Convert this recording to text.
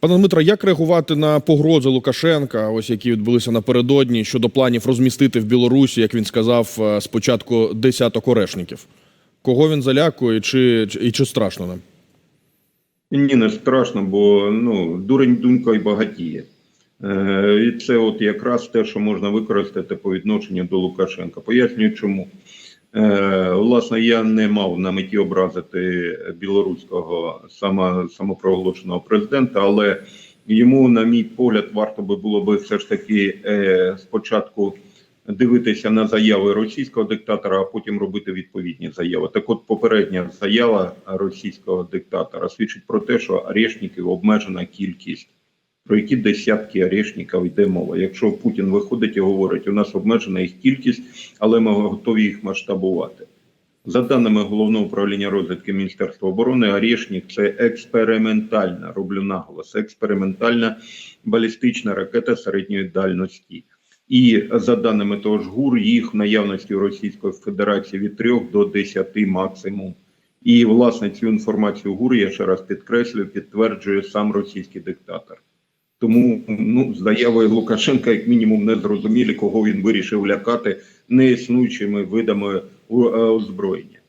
Пане Дмитро, як реагувати на погрози Лукашенка, ось які відбулися напередодні щодо планів розмістити в Білорусі, як він сказав, е, спочатку десяток орешників? Кого він залякує, чи, і чи страшно нам? Ні, не страшно, бо ну, дурень дунька й багатіє. Е, і це от якраз те, що можна використати по відношенню до Лукашенка. Пояснюю чому. Е, власне, я не мав на меті образити білоруського само, самопроголошеного президента, але йому, на мій погляд, варто би було би все ж таки е, спочатку дивитися на заяви російського диктатора, а потім робити відповідні заяви. Так, от попередня заява російського диктатора свідчить про те, що арешників обмежена кількість. Про які десятки арешників йде мова. Якщо Путін виходить і говорить, у нас обмежена їх кількість, але ми готові їх масштабувати. За даними головного управління розвідки Міністерства оборони, Орешник – це експериментальна, роблю наголос, експериментальна балістична ракета середньої дальності. І за даними того ж ГУР, їх в наявності у Російської Федерації від 3 до 10 максимум. І власне цю інформацію ГУР, я ще раз підкреслюю, підтверджує сам російський диктатор. Тому ну, заявою Лукашенка, як мінімум, не зрозумілі, кого він вирішив лякати неіснуючими видами е, озброєння.